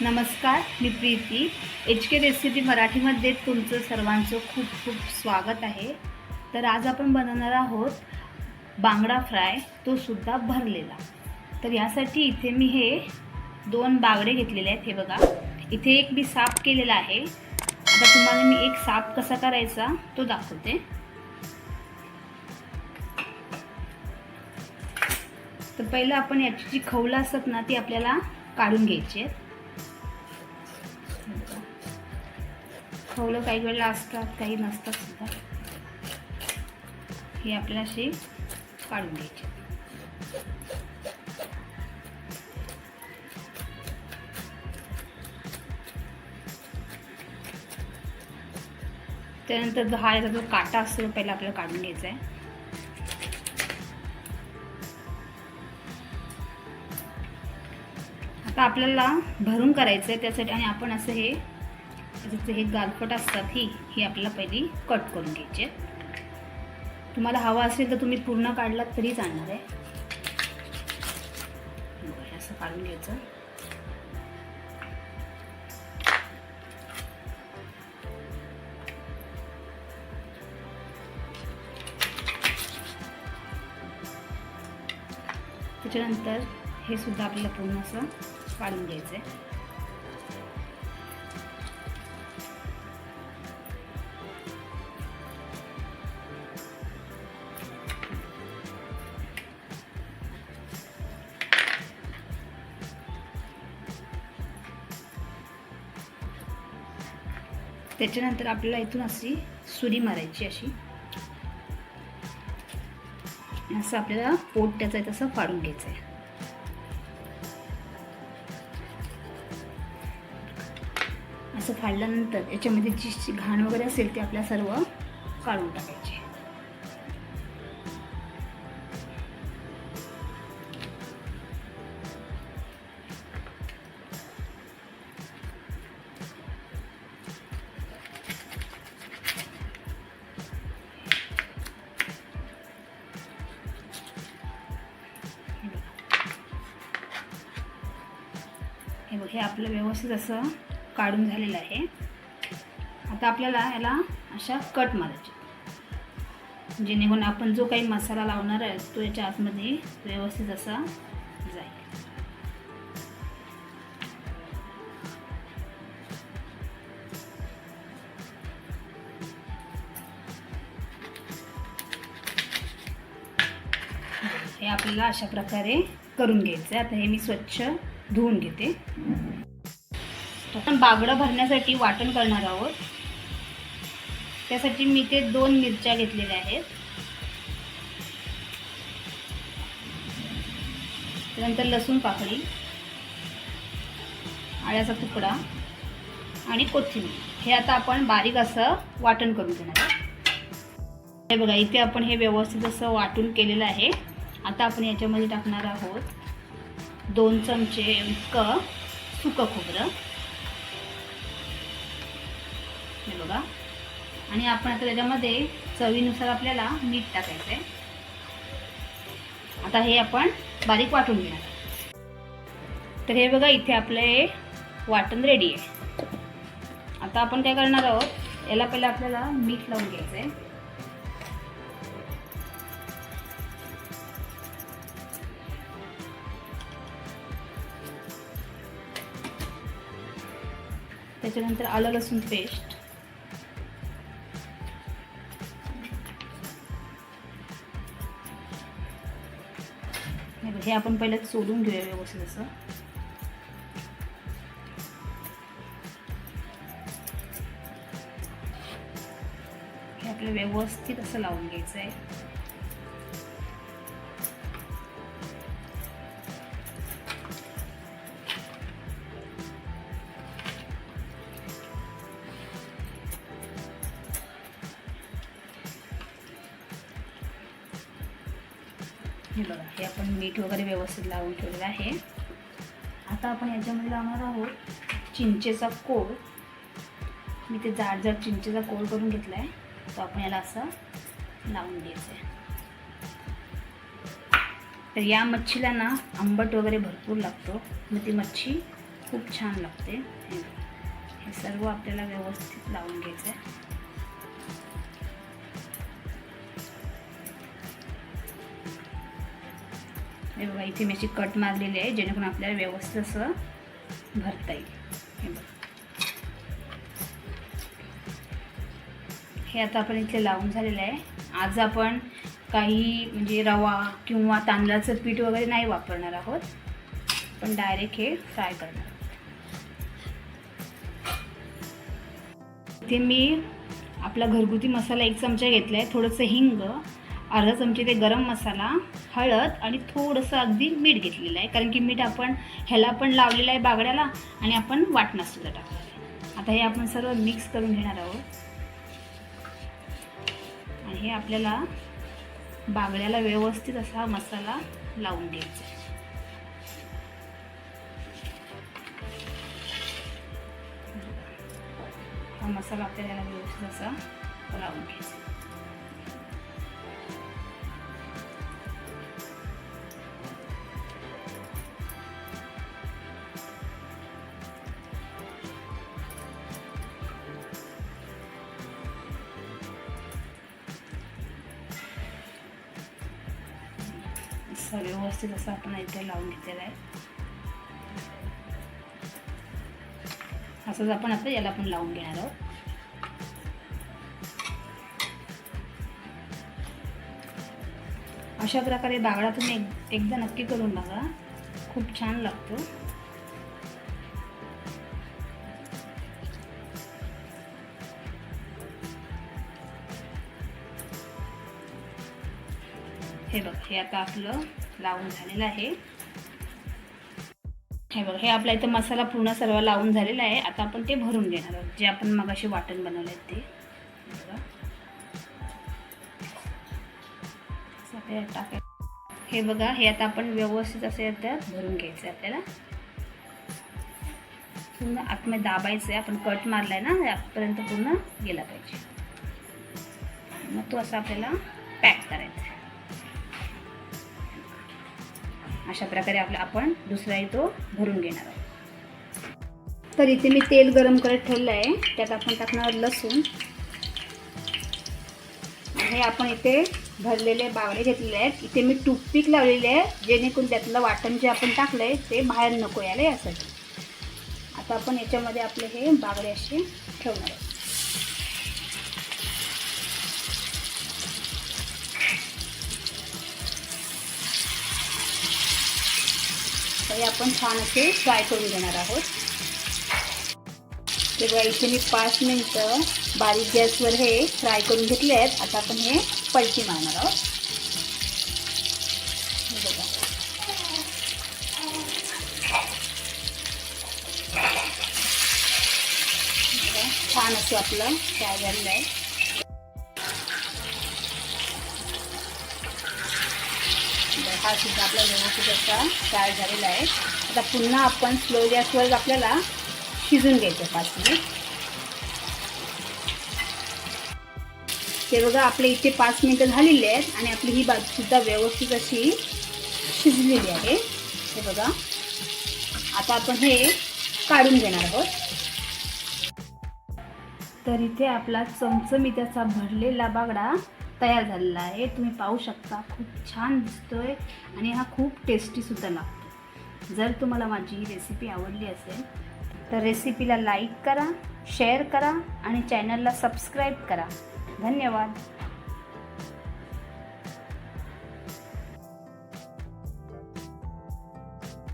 नमस्कार मी Preeti. H K recipe मराठीमध्ये तुमचं सर्वांचं खूप खूप स्वागत आहे. तर आज आपण बनवणार आहोत बांगडा फ्राय तो सुद्धा भरलेला. तर यासाठी इथे मी हे दोन बांगडे घेतलेले आहेत हे बघा. इथे एक मी साफ केलेला आहे. आता तुम्हाला मी एक साफ कसा करायचा तो दाखवते. तर पहिलं आपण याची जी खवलं असतात ना ती आपल्याला काढून घ्यायची आहेत. खवलं काही वेळेला असतात काही नसतात सुद्धा. हे आपल्याला अशी काढून घ्यायची. त्यानंतर जो हा याचा जो काटा असतो तो पहिला आपल्याला काढून घ्यायचा आहे. आता आपल्याला भरून करायचं आहे त्यासाठी आणि आपण असं हे त्याचे हे गालपट असतात ही ही आपल्याला पहिली कट करून घ्यायची आहे. तुम्हाला हवा असेल तर तुम्ही पूर्ण काढलात तरी चालणार आहे. असं काढून घ्यायचं. त्याच्यानंतर हे सुद्धा आपल्याला पूर्ण असं काढून घ्यायचं आहे. त्याच्यानंतर आपल्याला इथून अशी सुरी मारायची अशी. असं आपल्याला पोट त्याचं आहे तसं फाडून घ्यायचं आहे असं फाडल्यानंतर याच्यामध्ये जी घाण वगैरे असेल ते आपल्या सर्व काढून टाकायचे. हे आपलं व्यवस्थित असं काढून झालेलं आहे. आता आपल्याला याला अशा कट मारायचे. जेणेकरून आपण जो काही मसाला लावणार आहे तो याच्या आतमध्ये व्यवस्थित असा जाईल. हे आपल्याला अशा प्रकारे करून घ्यायचं आहे आता हे मी स्वच्छ धुवून घेते. आपण बागडं भरण्यासाठी वाटण करणार आहोत. त्यासाठी मी ते दोन मिरच्या घेतलेल्या आहेत. त्यानंतर लसूण पाकळी आळ्याचा तुकडा आणि कोथिंबीर. हे आता आपण बारीक असं वाटण करून घेणार आहोत. हे बघा इथे आपण हे व्यवस्थित असं वाटून केलेलं आहे. आता आपण याच्यामध्ये टाकणार आहोत दोन चमचे इतकं सुकं खोबरं. हे बघा. आणि आपण आता त्याच्यामध्ये चवीनुसार आपल्याला मीठ टाकायचं आहे आता हे आपण बारीक वाटून घेणार. तर हे बघा इथे आपलं वाटण रेडी आहे. आता आपण काय करणार आहोत? याला पहिलं आपल्याला मीठ लावून घ्यायचं आहे त्याच्यानंतर आलं लसूण पेस्ट. हे आपण पहिलं सोडून घेऊया व्यवस्थित असं. हे आपलं व्यवस्थित असं लावून घ्यायचं आहे हे बघा हे आपण मीठ वगैरे व्यवस्थित लावून ठेवलेलं आहे. आता आपण याच्यामध्ये लावणार आहोत चिंचेचा कोळ मी ते जाड जाड चिंचेचा कोळ करून घेतला आहे तो आपण याला असं लावून द्यायचं आहे तर या मच्छीला ना आंबट वगैरे भरपूर लागतो. मग ती मच्छी खूप छान लागते. हे हे सर्व आपल्याला व्यवस्थित लावून घ्यायचं आहे हे बघा इथे मी अशी कट मारलेली आहे जेणेकरून आपल्याला व्यवस्थित असं भरता येईल. हे बघा. हे आता आपण इथे लावून झालेलं आहे. आज आपण काही म्हणजे रवा किंवा तांदळाचं पीठ वगैरे नाही वापरणार आहोत. पण डायरेक्ट हे फ्राय करणार इथे मी आपला घरगुती मसाला एक चमचा घेतला आहे थोडंसं हिंग अर्धा चमचे ते गरम मसाला हळद आणि थोडंसं अगदी मीठ घेतलेलं आहे. कारण की मीठ आपण ह्याला पण लावलेलं आहे बागड्याला आणि आपण वाटणासुद्धा टाकलेलं आहे. आता हे आपण सर्व मिक्स करून घेणार आहोत. आणि हे आपल्याला बागड्याला व्यवस्थित असा मसाला लावून घ्यायचा आहे. हा मसाला आपल्याला व्यवस्थित असा लावून घ्यायचा असं व्यवस्थित असं आपण इथे लावून घेतलेलं आहे असंच आपण आता याला पण लावून घेणार आहोत. अशा प्रकारे बागडा तुम्ही एक एकदा नक्की करून बघा. खूप छान लागतो. हे बघ हे आता आपलं लावून झालेलं आहे. हे बघ हे आपल्या इथं मसाला पूर्ण सर्व लावून झालेला आहे. आता आपण ते भरून घेणार आहोत. जे आपण मगाशी वाटण बनवले ते. बघा. टाकाय हे बघा हे आता आपण व्यवस्थित असे त्यात भरून घ्यायचं आहे आपल्याला. पूर्ण आतमध्ये दाबायचं आहे आपण कट मारलाय ना आतपर्यंत पूर्ण गेला पाहिजे. मग तो असा आपल्याला पॅक करायचा अशा प्रकारे आपला आपण दुसराही तो भरून घेणार आहोत. तर इथे मी तेल गरम करत ठेवलं आहे. त्यात आपण टाकणार लसूण. हे आपण इथे भरलेले बावडे घेतलेले आहेत. इथे मी टूथपिक लावलेले आहे जेणेकरून त्यातलं वाटण जे आपण टाकलं आहे ते बाहेर नको यायला यासाठी. आता आपण याच्यामध्ये आपले हे बागडे असे ठेवणार आहोत. हे आपण छान असे फ्राय करून घेणार आहोत. ते बघा इथे मी पाच मिनटं बारीक गॅसवर हे फ्राय करून घेतले आहेत. आता आपण हे पलटी मारणार आहोत. बघा, छान असं आपलं फ्राय झालेलं आहे. हा सुद्धा आपला व्यवस्थित असा तयार झालेला आहे. आता पुन्हा आपण स्लो गॅसवर आपल्याला शिजून घ्यायचं पाच मिनिट ते बघा आपले इथे पाच मिनटं झालेली आहेत आणि आपली ही सुद्धा व्यवस्थित अशी शिजलेली आहे. हे बघा. आता आपण हे काढून घेणार आहोत. तर इथे आपला चमचमीत्याचा भरलेला बागडा तयार झालेला आहे. तुम्ही पाहू शकता खूप छान दिसतोय आणि हा खूप टेस्टीसुद्धा लागतो. जर तुम्हाला माझी ही रेसिपी आवडली असेल तर रेसिपीला लाईक करा शेअर करा आणि चॅनलला सबस्क्राईब करा. धन्यवाद.